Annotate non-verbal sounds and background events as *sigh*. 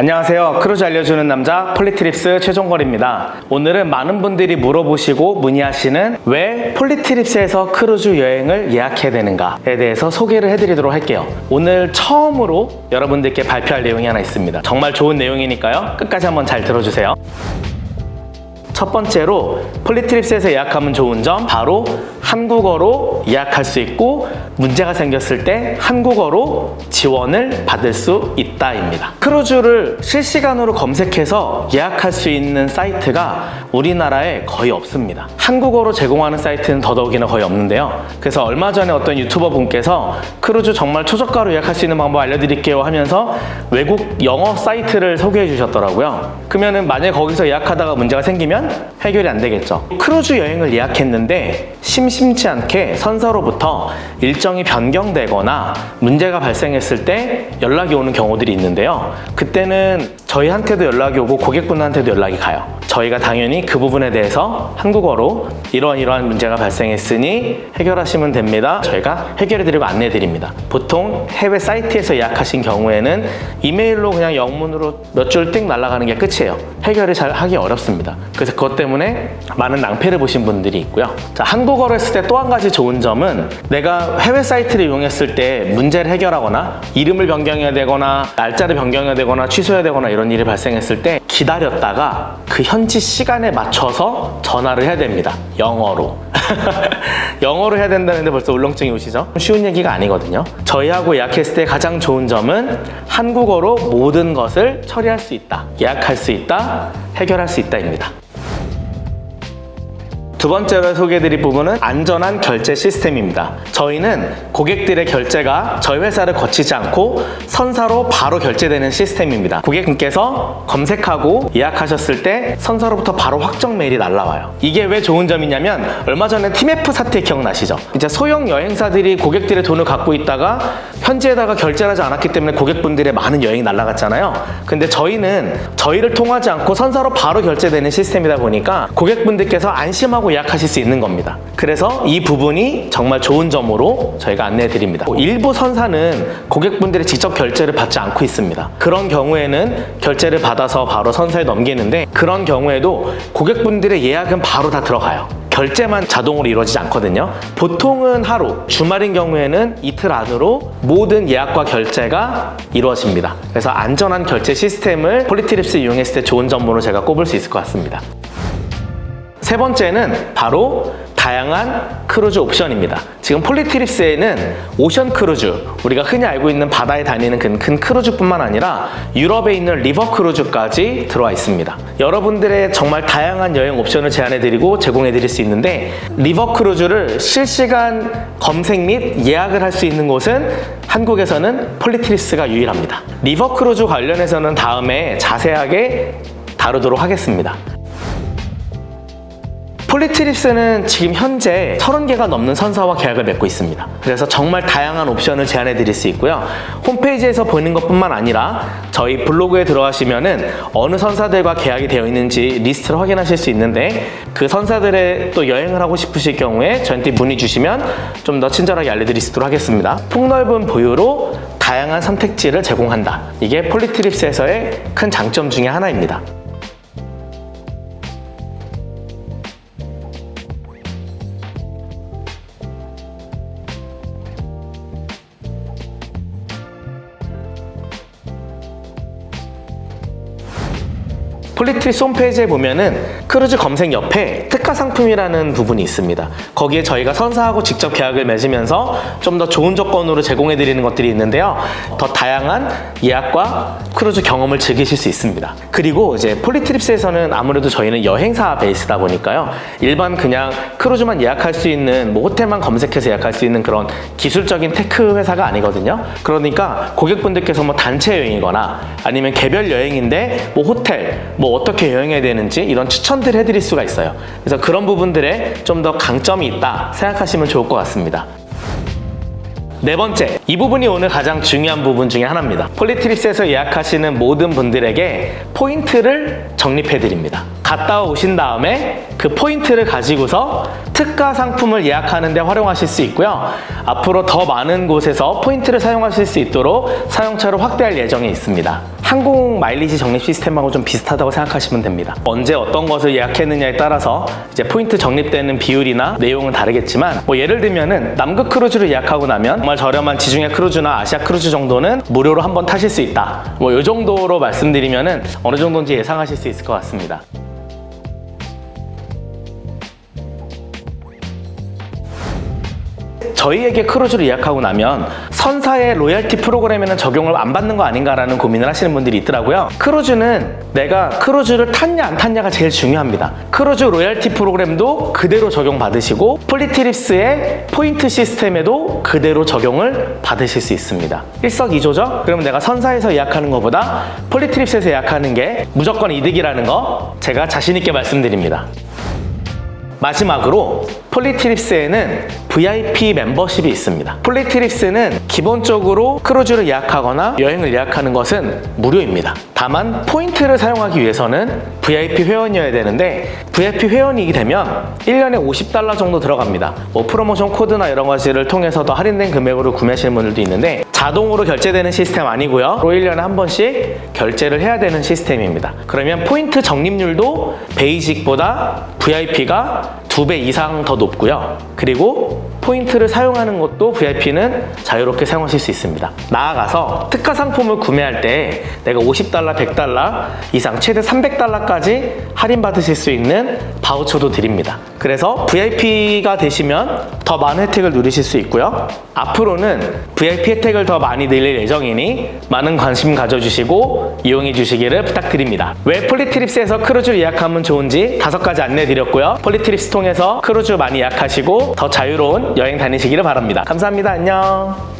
안녕하세요. 크루즈 알려주는 남자 폴리트립스 최종걸입니다. 오늘은 많은 분들이 물어보시고 문의하시는 왜 폴리트립스에서 크루즈 여행을 예약해야 되는가에 대해서 소개를 해드리도록 할게요. 오늘 처음으로 여러분들께 발표할 내용이 하나 있습니다. 정말 좋은 내용이니까요. 끝까지 한번 잘 들어주세요. 첫 번째로 폴리트립스에서 예약하면 좋은 점 바로 한국어로 예약할 수 있고 문제가 생겼을 때 한국어로 지원을 받을 수 있다입니다. 크루즈를 실시간으로 검색해서 예약할 수 있는 사이트가 우리나라에 거의 없습니다. 한국어로 제공하는 사이트는 더더욱이나 거의 없는데요. 그래서 얼마 전에 어떤 유튜버 분께서 크루즈 정말 초저가로 예약할 수 있는 방법 알려드릴게요 하면서 외국 영어 사이트를 소개해 주셨더라고요. 그러면은 만약에 거기서 예약하다가 문제가 생기면 해결이 안 되겠죠. 크루즈 여행을 예약했는데 심심치 않게 선사로부터 일정이 변경되거나 문제가 발생했을 때 연락이 오는 경우들이 있는데요. 그때는 저희한테도 연락이 오고 고객분한테도 연락이 가요. 저희가 당연히 그 부분에 대해서 한국어로 이러한 이러한 문제가 발생했으니 해결하시면 됩니다. 저희가 해결해드리고 안내해드립니다. 보통 해외 사이트에서 예약하신 경우에는 이메일로 그냥 영문으로 몇줄띡 날아가는 게 끝이에요. 해결을 잘 하기 어렵습니다. 그래서 그것 때문에 많은 낭패를 보신 분들이 있고요. 자, 한국어로 했을 때 또 한 가지 좋은 점은 내가 해외 사이트를 이용했을 때 문제를 해결하거나 이름을 변경해야 되거나 날짜를 변경해야 되거나 취소해야 되거나 이런 일이 발생했을 때 기다렸다가 그 현지 시간에 맞춰서 전화를 해야 됩니다. 영어로. *laughs* 영어로 해야 된다는데 벌써 울렁증이 오시죠? 쉬운 얘기가 아니거든요. 저희하고 예약했을 때 가장 좋은 점은 한국어로 모든 것을 처리할 수 있다. 예약할 수 있다. 해결할 수 있다입니다. 두 번째로 소개해드릴 부분은 안전한 결제 시스템입니다. 저희는 고객들의 결제가 저희 회사를 거치지 않고 선사로 바로 결제되는 시스템입니다. 고객님께서 검색하고 예약하셨을 때 선사로부터 바로 확정 메일이 날라와요. 이게 왜 좋은 점이냐면 얼마 전에 팀F 사태 기억나시죠? 이제 소형 여행사들이 고객들의 돈을 갖고 있다가 현지에다가 결제를 하지 않았기 때문에 고객분들의 많은 여행이 날라갔잖아요. 근데 저희는 저희를 통하지 않고 선사로 바로 결제되는 시스템이다 보니까 고객분들께서 안심하고 예약하실 수 있는 겁니다. 그래서 이 부분이 정말 좋은 점으로 저희가 안내해 드립니다. 일부 선사는 고객분들의 직접 결제를 받지 않고 있습니다. 그런 경우에는 결제를 받아서 바로 선사에 넘기는데 그런 경우에도 고객분들의 예약은 바로 다 들어가요. 결제만 자동으로 이루어지지 않거든요. 보통은 하루, 주말인 경우에는 이틀 안으로 모든 예약과 결제가 이루어집니다. 그래서 안전한 결제 시스템을 폴리트립스 이용했을 때 좋은 점으로 제가 꼽을 수 있을 것 같습니다. 세 번째는 바로 다양한 크루즈 옵션입니다. 지금 폴리트립스에는 오션 크루즈, 우리가 흔히 알고 있는 바다에 다니는 큰, 큰 크루즈뿐만 아니라 유럽에 있는 리버 크루즈까지 들어와 있습니다. 여러분들의 정말 다양한 여행 옵션을 제안해드리고 제공해드릴 수 있는데 리버 크루즈를 실시간 검색 및 예약을 할 수 있는 곳은 한국에서는 폴리트립스가 유일합니다. 리버 크루즈 관련해서는 다음에 자세하게 다루도록 하겠습니다. 폴리트립스는 지금 현재 30개가 넘는 선사와 계약을 맺고 있습니다. 그래서 정말 다양한 옵션을 제안해 드릴 수 있고요. 홈페이지에서 보는 것뿐만 아니라 저희 블로그에 들어가시면은 어느 선사들과 계약이 되어 있는지 리스트를 확인하실 수 있는데 그 선사들의 또 여행을 하고 싶으실 경우에 저한테 문의 주시면 좀 더 친절하게 알려드릴 수 있도록 하겠습니다. 폭넓은 보유로 다양한 선택지를 제공한다. 이게 폴리트립스에서의 큰 장점 중에 하나입니다. 폴리트리스 홈페이지에 보면은 크루즈 검색 옆에 특가 상품이라는 부분이 있습니다. 거기에 저희가 선사하고 직접 계약을 맺으면서 좀 더 좋은 조건으로 제공해 드리는 것들이 있는데요. 더 다양한 예약과 크루즈 경험을 즐기실 수 있습니다. 그리고 이제 폴리트립스에서는 아무래도 저희는 여행사 베이스다 보니까요. 일반 그냥 크루즈만 예약할 수 있는 뭐 호텔만 검색해서 예약할 수 있는 그런 기술적인 테크 회사가 아니거든요. 그러니까 고객분들께서 뭐 단체 여행이거나 아니면 개별 여행인데 뭐 호텔 뭐 어떻게 여행해야 되는지 이런 추천들을 해드릴 수가 있어요. 그래서 그런 부분들에 좀 더 강점이 있다 생각하시면 좋을 것 같습니다. 네 번째, 이 부분이 오늘 가장 중요한 부분 중에 하나입니다. 폴리트립스에서 예약하시는 모든 분들에게 포인트를 적립해 드립니다. 갔다 오신 다음에 그 포인트를 가지고서 특가 상품을 예약하는 데 활용하실 수 있고요. 앞으로 더 많은 곳에서 포인트를 사용하실 수 있도록 사용처를 확대할 예정에 있습니다. 항공 마일리지 적립 시스템하고 좀 비슷하다고 생각하시면 됩니다. 언제 어떤 것을 예약했느냐에 따라서 이제 포인트 적립되는 비율이나 내용은 다르겠지만 뭐 예를 들면은 남극 크루즈를 예약하고 나면 정말 저렴한 지중해 크루즈나 아시아 크루즈 정도는 무료로 한번 타실 수 있다. 뭐 이 정도로 말씀드리면은 어느 정도인지 예상하실 수 있을 것 같습니다. 저희에게 크루즈를 예약하고 나면 선사의 로열티 프로그램에는 적용을 안 받는 거 아닌가라는 고민을 하시는 분들이 있더라고요. 크루즈는 내가 크루즈를 탔냐 안 탔냐가 제일 중요합니다. 크루즈 로열티 프로그램도 그대로 적용받으시고 폴리트립스의 포인트 시스템에도 그대로 적용을 받으실 수 있습니다. 일석이조죠? 그럼 내가 선사에서 예약하는 것보다 폴리트립스에서 예약하는 게 무조건 이득이라는 거 제가 자신 있게 말씀드립니다. 마지막으로 폴리트립스에는 VIP 멤버십이 있습니다. 폴리트립스는 기본적으로 크루즈를 예약하거나 여행을 예약하는 것은 무료입니다. 다만 포인트를 사용하기 위해서는 VIP 회원이어야 되는데 VIP 회원이게 되면 1년에 50달러 정도 들어갑니다. 뭐 프로모션 코드나 이런 것들을 통해서도 할인된 금액으로 구매하시는 분들도 있는데 자동으로 결제되는 시스템 아니고요. 1년에 한 번씩 결제를 해야 되는 시스템입니다. 그러면 포인트 적립률도 베이직보다 VIP가 두배 이상 더 높고요. 그리고 포인트를 사용하는 것도 VIP는 자유롭게 사용하실 수 있습니다. 나아가서 특가 상품을 구매할 때 내가 50달러, 100달러 이상 최대 300달러까지 할인받으실 수 있는 바우처도 드립니다. 그래서 VIP가 되시면 더 많은 혜택을 누리실 수 있고요. 앞으로는 VIP 혜택을 더 많이 늘릴 예정이니 많은 관심 가져주시고 이용해 주시기를 부탁드립니다. 왜 폴리트립스에서 크루즈를 예약하면 좋은지 다섯 가지 안내 드렸고요. 폴리트립스 통해서 크루즈 많이 예약하시고 더 자유로운 여행 다니시기를 바랍니다. 감사합니다. 안녕.